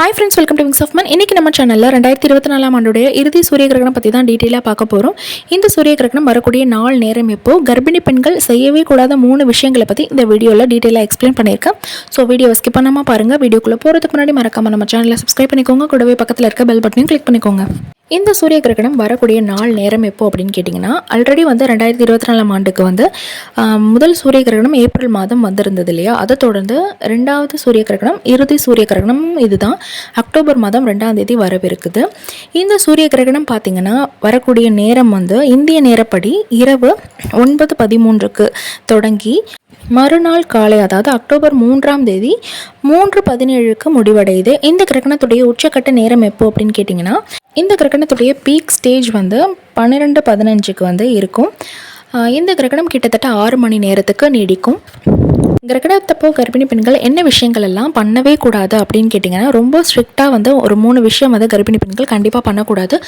Hi friends welcome to wings of man இன்றைக்கி நம்ம சேனலில் ரெண்டாயிரத்தி இருபத்தி நாலாம் ஆண்டுடைய இறுதி சூரிய கிரகணம் பற்றி தான் டீட்டெயிலாக பார்க்க போகிறோம் இந்த சூரிய கிரகணம் வரக்கூடிய நாள் நேரம் எப்போ கர்ப்பிணி பெண்கள் செய்யவே கூடாத மூணு விஷயங்களை பற்றி இந்த வீடியோவில் டீட்டெயிலாக எக்ஸ்பிளைன் பண்ணியிருக்கேன். ஸோ வீடியோ ஸ்கிப் பண்ணாமல் பாருங்கள் வீடியோக்குள்ளே போகிறதுக்கு முன்னாடி மறக்காம நம்ம சேனலை சப்ஸ்கிரைப் பண்ணிக்கோங்க. கூடவே பக்கத்தில் இருக்க பெல் பட்டனையும் கிளிக் பண்ணிக்கோங்க. இந்த சூரிய கிரகணம் வரக்கூடிய நாள் நேரம் எப்போ அப்படின்னு கேட்டிங்கன்னா ஆல்ரெடி வந்து ரெண்டாயிரத்தி இருபத்தி நாலாம் ஆண்டுக்கு வந்து முதல் சூரிய கிரகணம் ஏப்ரல் மாதம் வந்திருந்தது இல்லையா? அதை தொடர்ந்து ரெண்டாவது சூரிய கிரகணம் இறுதி சூரிய கிரகணம் இதுதான். அக்டோபர் மாதம் ரெண்டாம் தேதி வரவிருக்குது. இந்த சூரிய கிரகணம் பார்த்திங்கன்னா வரக்கூடிய நேரம் வந்து இந்திய நேரப்படி இரவு ஒன்பது பதிமூன்றுக்கு தொடங்கி மறுநாள் காலை அதாவது அக்டோபர் மூன்றாம் தேதி மூன்று பதினேழுக்கு முடிவடையுது. இந்த கிரகணத்துடைய உச்சக்கட்ட நேரம் எப்போ அப்படின்னு கேட்டிங்கன்னா இந்த கிரகணத்துடைய பீக் ஸ்டேஜ் வந்து பன்னிரெண்டு பதினஞ்சுக்கு வந்து இருக்கும். இந்த கிரகணம் கிட்டத்தட்ட ஆறு மணி நேரத்துக்கு நீடிக்கும். கிரகணத்தப்போ கர்ப்பிணி பெண்கள் என்ன விஷயங்கள் எல்லாம் பண்ணவே கூடாது அப்படின்னு கேட்டிங்கன்னா ரொம்ப ஸ்ட்ரிக்டாக வந்து ஒரு மூணு விஷயம் வந்து கர்ப்பிணி பெண்கள் கண்டிப்பாக பண்ணக்கூடாது.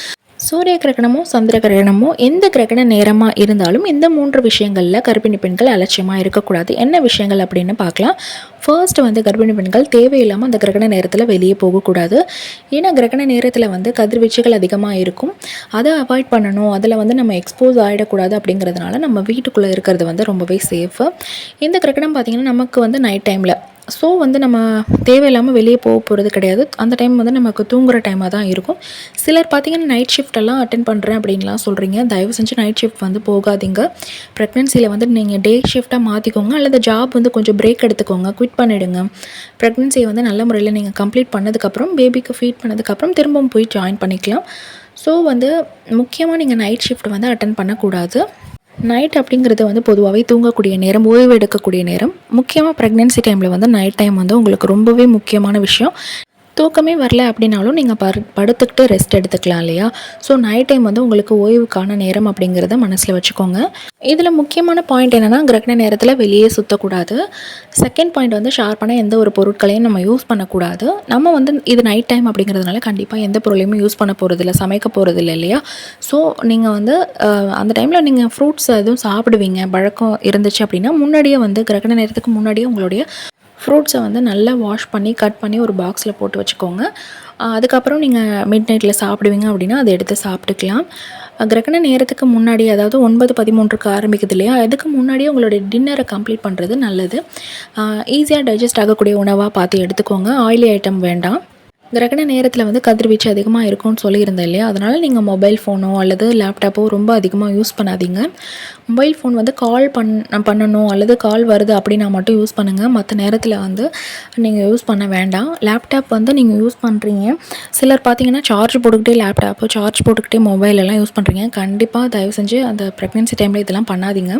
சூரிய கிரகணமோ சந்திர கிரகணமோ எந்த கிரகண நேரமாக இருந்தாலும் இந்த மூன்று விஷயங்களில் கர்ப்பிணி பெண்கள் அலட்சியமாக இருக்கக்கூடாது. என்ன விஷயங்கள் அப்படின்னு பார்க்கலாம். ஃபர்ஸ்ட் வந்து கர்ப்பிணி பெண்கள் தேவையில்லாமல் அந்த கிரகண நேரத்தில் வெளியே போகக்கூடாது. ஏன்னா கிரகண நேரத்தில் வந்து கதிர்வீச்சுகள் அதிகமாக இருக்கும். அதை அவாய்ட் பண்ணணும். அதில் வந்து நம்ம எக்ஸ்போஸ் ஆகிடக்கூடாது அப்படிங்கிறதுனால நம்ம வீட்டுக்குள்ளே இருக்கிறது வந்து ரொம்பவே சேஃபு இந்த கிரகணம் பார்த்திங்கன்னா நமக்கு வந்து நைட் டைமில் ஸோ வந்து நம்ம தேவையில்லாமல் வெளியே போக போகிறது கிடையாது. அந்த டைம் வந்து நமக்கு தூங்குற டைமாக தான் இருக்கும். சிலர் பார்த்தீங்கன்னா நைட் ஷிஃப்ட் எல்லாம் அட்டன் பண்ணுறேன் அப்படின்லாம் சொல்கிறீங்க தயவு செஞ்சு நைட் ஷிஃப்ட் வந்து போகாதீங்க. ப்ரெக்னென்சியில் வந்து நீங்கள் டே ஷிஃப்ட்டாக மாற்றிக்கோங்க அல்லது ஜாப் வந்து கொஞ்சம் பிரேக் எடுத்துக்கோங்க. குவிட் பண்ணிவிடுங்க ப்ரெக்னென்சியை வந்து நல்ல முறையில் நீங்கள் கம்ப்ளீட் பண்ணதுக்கப்புறம் பேபிக்கு ஃபீட் பண்ணதுக்கப்புறம் திரும்பவும் போய் ஜாயின் பண்ணிக்கலாம். ஸோ வந்து முக்கியமாக நீங்கள் நைட் ஷிஃப்ட் வந்து அட்டன் பண்ணக்கூடாது. நைட் அப்படிங்கிறது வந்து பொதுவாகவே தூங்கக்கூடிய நேரம் ஓய்வு எடுக்கக்கூடிய நேரம் முக்கியமாக ப்ரெக்னென்சி டைமில் வந்து நைட் டைம் வந்து உங்களுக்கு ரொம்பவே முக்கியமான விஷயம். தூக்கமே வரல அப்படின்னாலும் நீங்கள் படு படுத்துக்கிட்டு ரெஸ்ட் எடுத்துக்கலாம் இல்லையா? ஸோ நைட் டைம் வந்து உங்களுக்கு ஓய்வுக்கான நேரம் அப்படிங்கிறத மனசில் வச்சுக்கோங்க. இதில் முக்கியமான பாயிண்ட் என்னென்னா கிரகண நேரத்தில் வெளியே சுற்றக்கூடாது செகண்ட் பாயிண்ட் வந்து ஷார்ப்பான எந்த ஒரு பொருட்களையும் நம்ம யூஸ் பண்ணக்கூடாது. நம்ம வந்து இது நைட் டைம் அப்படிங்கிறதுனால கண்டிப்பாக எந்த பொருளையுமே யூஸ் பண்ண போகிறதில்ல சமைக்க போகிறதில்ல இல்லையா? ஸோ நீங்கள் வந்து அந்த டைமில் நீங்கள் ஃப்ரூட்ஸ் எதுவும் சாப்பிடுவீங்க பழக்கம் இருந்துச்சு அப்படின்னா முன்னாடியே வந்து கிரகண நேரத்துக்கு முன்னாடியே உங்களுடைய ஃப்ரூட்ஸை வந்து நல்லா வாஷ் பண்ணி கட் பண்ணி ஒரு பாக்ஸில் போட்டு வச்சுக்கோங்க. அதுக்கப்புறம் நீங்கள் மிட் நைட்டில் சாப்பிடுவீங்க அப்படின்னா அதை எடுத்து சாப்பிட்டுக்கலாம். கிரகண நேரத்துக்கு முன்னாடி அதாவது ஒன்பது பதிமூன்றுக்கு ஆரம்பிக்குது இல்லையா? அதுக்கு முன்னாடியே உங்களுடைய டின்னரை கம்ப்ளீட் பண்ணுறது நல்லது. ஈஸியாக டைஜஸ்ட் ஆகக்கூடிய உணவாக பார்த்து எடுத்துக்கோங்க. ஆயிலி ஐட்டம் வேண்டாம். கிரகண நேரத்தில் வந்து கதிர்வீச்சு அதிகமாக இருக்கும்னு சொல்லியிருந்தேன் இல்லையா? அதனால் நீங்கள் மொபைல் ஃபோனோ அல்லது லேப்டாப்போ ரொம்ப அதிகமாக யூஸ் பண்ணாதீங்க. மொபைல் ஃபோன் வந்து கால் பண் பண்ணணும் அல்லது கால் வருது அப்படின்னா மட்டும் யூஸ் பண்ணுங்கள் மற்ற நேரத்தில் வந்து நீங்கள் யூஸ் பண்ண வேண்டாம். லேப்டாப் வந்து நீங்கள் யூஸ் பண்ணுறீங்க சிலர் பார்த்தீங்கன்னா சார்ஜ் போட்டுக்கிட்டே லேப்டாப்பு சார்ஜ் போட்டுக்கிட்டே மொபைல் எல்லாம் யூஸ் பண்ணுறீங்க கண்டிப்பாக தயவு செஞ்சு அந்த ப்ரெக்னென்சி டைமில் இதெல்லாம் பண்ணாதீங்க.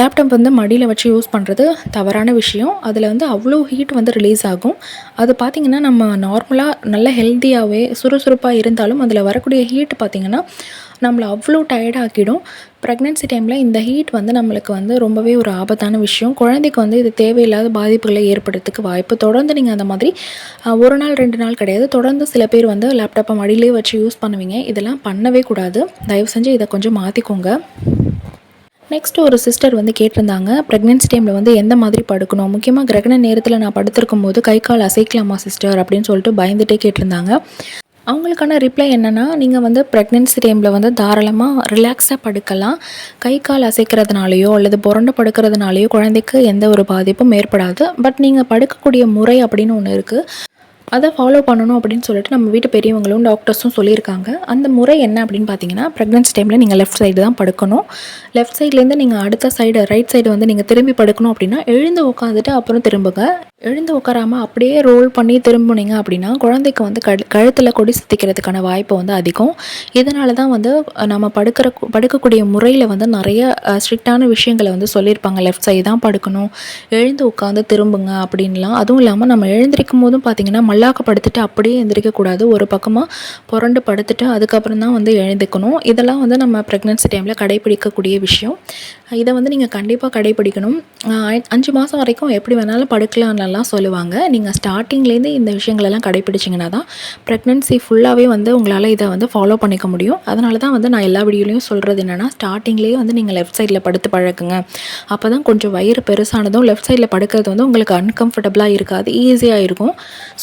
லேப்டாப் வந்து மடியில் வச்சு யூஸ் பண்ணுறது தவறான விஷயம். அதில் வந்து அவ்வளோ ஹீட் வந்து ரிலீஸ் ஆகும். அது பார்த்திங்கன்னா நம்ம நார்மலாக நல்ல ஹெல்த்தியாகவே சுறுசுறுப்பாக இருந்தாலும் அதில் வரக்கூடிய ஹீட் பார்த்திங்கன்னா நம்மளை அவ்வளோ டயர்டாக்கிடும் ப்ரெக்னென்சி டைமில் இந்த ஹீட் வந்து நம்மளுக்கு வந்து ரொம்பவே ஒரு ஆபத்தான விஷயம். குழந்தைக்கு வந்து இது தேவையில்லாத பாதிப்புகளை ஏற்படுறதுக்கு வாய்ப்பு. தொடர்ந்து நீங்கள் அந்த மாதிரி ஒரு நாள் ரெண்டு நாள் கிடையாது. தொடர்ந்து சில பேர் வந்து லேப்டாப்பை மடியிலே வச்சு யூஸ் பண்ணுவீங்க. இதெல்லாம் பண்ணவே கூடாது. தயவு செஞ்சு இதை கொஞ்சம் மாற்றிக்கோங்க நெக்ஸ்ட் ஒரு சிஸ்டர் வந்து கேட்டிருந்தாங்க. ப்ரெக்னென்சி டைமில் வந்து எந்த மாதிரி படுக்கணும்? முக்கியமாக கிரகண நேரத்தில் நான் படுத்திருக்கும் போது கை கால் அசைக்கலாமா சிஸ்டர் அப்படின்னு சொல்லிட்டு பயந்துட்டே கேட்டிருந்தாங்க. அவங்களுக்கான ரிப்ளை என்னென்னா நீங்கள் வந்து ப்ரெக்னென்சி டைமில் வந்து தாராளமாக ரிலாக்ஸாக படுக்கலாம். கை கால் அசைக்கிறதுனாலையோ அல்லது புரண்டு படுக்கிறதுனாலையோ குழந்தைக்கு எந்த ஒரு பாதிப்பும் ஏற்படாது. பட் நீங்கள் படுக்கக்கூடிய முறை அப்படின்னு ஒன்று இருக்குது அதை ஃபாலோ பண்ணணும் அப்படின்னு சொல்லிட்டு நம்ம வீட்டு பெரியவங்களும் டாக்டர்ஸும் சொல்லியிருக்காங்க. அந்த முறை என்ன அப்படின்னு பார்த்தீங்கன்னா ப்ரெக்னென்சி டைமில் நீங்கள் லெஃப்ட் சைடு தான் படுக்கணும். லெஃப்ட் சைட்லேருந்து நீங்கள் அடுத்த சைடு ரைட் சைடு வந்து நீங்கள் திரும்பி படுக்கணும் அப்படின்னா எழுந்து உட்காந்துட்டு அப்புறம் திரும்புங்க. எழுந்து உட்காராமல் அப்படியே ரோல் பண்ணி திரும்பினீங்க அப்படின்னா குழந்தைக்கு வந்து கழு கழுத்தில் கொடி சுத்திக்கிறதுக்கான வாய்ப்பு வந்து அதிகம். இதனால தான் வந்து நம்ம படுக்கிற படுக்கக்கூடிய முறையில் வந்து நிறைய ஸ்ட்ரிக்டான விஷயங்களை வந்து சொல்லியிருப்பாங்க. லெஃப்ட் சைடு தான் படுக்கணும். எழுந்து உட்காந்து திரும்புங்க அப்படின்லாம். அதுவும் இல்லாமல் நம்ம எழுந்திருக்கும் போதும் பார்த்தீங்கன்னா மல்லாக்க படுத்துட்டு அப்படியே எழுந்திரிக்கக்கூடாது ஒரு பக்கமாக புரண்டு படுத்துட்டு அதுக்கப்புறம் தான் வந்து எழுந்துக்கணும். இதெல்லாம் வந்து நம்ம ப்ரெக்னென்சி டைமில் கடைபிடிக்கக்கூடிய விஷயம். இதை வந்து நீங்கள் கண்டிப்பாக கடைபிடிக்கணும். அஞ்சு மாதம் வரைக்கும் எப்படி வேணாலும் படுக்கலாம் விஷயங்கள்லாம் சொல்லுவாங்க. நீங்கள் ஸ்டார்டிங்லேருந்து இந்த விஷயங்களெல்லாம் கடைப்பிடிச்சிங்கன்னா தான் ப்ரெக்னென்சி ஃபுல்லாகவே வந்து உங்களால் இதை வந்து ஃபாலோ பண்ணிக்க முடியும். அதனால தான் வந்து நான் எல்லா வீடியோலையும் சொல்கிறது என்னென்னா ஸ்டார்டிங்லேயே வந்து நீங்கள் லெஃப்ட் சைடில் படுத்து பழக்குங்க அப்போ தான் கொஞ்சம் வயிறு பெருசானதும் லெஃப்ட் சைடில் படுக்கிறது வந்து உங்களுக்கு அன்கம்ஃபர்டபுளாக இருக்காது ஈஸியாக இருக்கும்.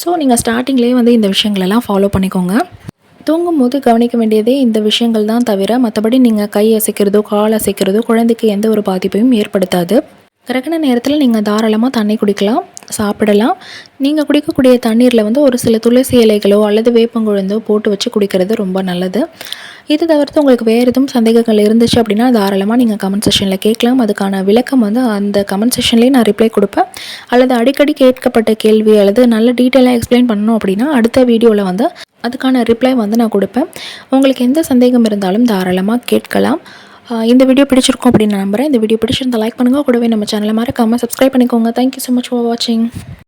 ஸோ நீங்கள் ஸ்டார்டிங்லேயே வந்து இந்த விஷயங்களெல்லாம் ஃபாலோ பண்ணிக்கோங்க. தூங்கும்போது கவனிக்க வேண்டியதே இந்த விஷயங்கள் தான் தவிர மற்றபடி நீங்கள் கை அசைக்கிறதோ கால் அசைக்கிறதோ குழந்தைக்கு எந்த ஒரு பாதிப்பையும் ஏற்படுத்தாது. கிரகண நேரத்தில் நீங்கள் தாராளமாக தண்ணி குடிக்கலாம் சாப்பிடலாம். நீங்கள் குடிக்கக்கூடிய தண்ணீரில் வந்து ஒரு சில துளசி இலைகளோ அல்லது வேப்பங்குழந்தோ போட்டு வச்சு குடிக்கிறது ரொம்ப நல்லது. இது தவிர்த்து உங்களுக்கு வேறு எதுவும் சந்தேகங்கள் இருந்துச்சு அப்படின்னா தாராளமாக நீங்கள் கமெண்ட் செஷனில் கேட்கலாம். அதுக்கான விளக்கம் வந்து அந்த கமெண்ட் செஷன்லேயே நான் ரிப்ளை கொடுப்பேன். அல்லது அடிக்கடி கேட்கப்பட்ட கேள்வி அல்லது நல்ல டீட்டெயிலாக எக்ஸ்பிளைன் பண்ணணும் அப்படின்னா அடுத்த வீடியோவில் வந்து அதுக்கான ரிப்ளை வந்து நான் கொடுப்பேன். உங்களுக்கு எந்த சந்தேகம் இருந்தாலும் தாராளமாக கேட்கலாம். இந்த வீடியோ பிடிச்சிருக்கும் அப்படின்னு நம்புறேன். இந்த வீடியோ பிடிச்சிருந்தா லைக் பண்ணுங்கள் கூடவே நம்ம சேனலை மறக்காமல் சப்ஸ்கிரைப் பண்ணிக்கோங்க. தேங்க்யூ ஸோ மச் ஃபார் வாட்சிங்